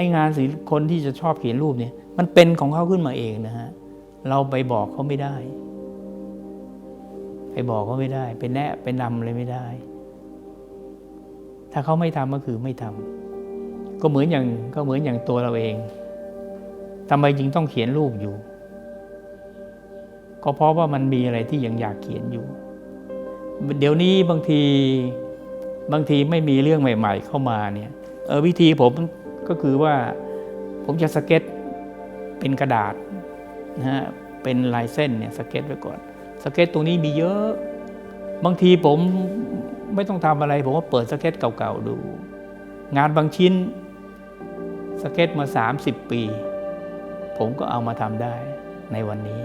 ไอ้งานศิลป์คนที่จะชอบเขียนรูปเนี่ย มันเป็นของเขาขึ้นมาเองนะฮะ เราไปบอกเขาไม่ได้ ไปบอกเขาไม่ได้ ไปแนะไปนำอะไรไม่ได้ ถ้าเขาไม่ทำก็คือไม่ทำก็เหมือนอย่างก็เหมือนอย่างตัวเราเองทำไมจึงต้องเขียนรูปอยู่ ก็เพราะว่ามันมีอะไรที่ยังอยากเขียนอยู่ เดี๋ยวนี้บางทีบางทีไม่มีเรื่องใหม่ ๆ เข้ามาเนี่ย เออวิธีผม ก็คือว่าผมจะสเก็ตเป็นกระดาษนะฮะเป็นลายเส้นเนี่ยสเก็ตไว้ก่อน สเก็ตตรงนี้มีเยอะ บางทีผมไม่ต้องทำอะไร ผมก็เปิดสเก็ตเก่าๆดู งานบางชิ้นสเก็ตมา 30 ปี ผมก็เอามาทำได้ในวันนี้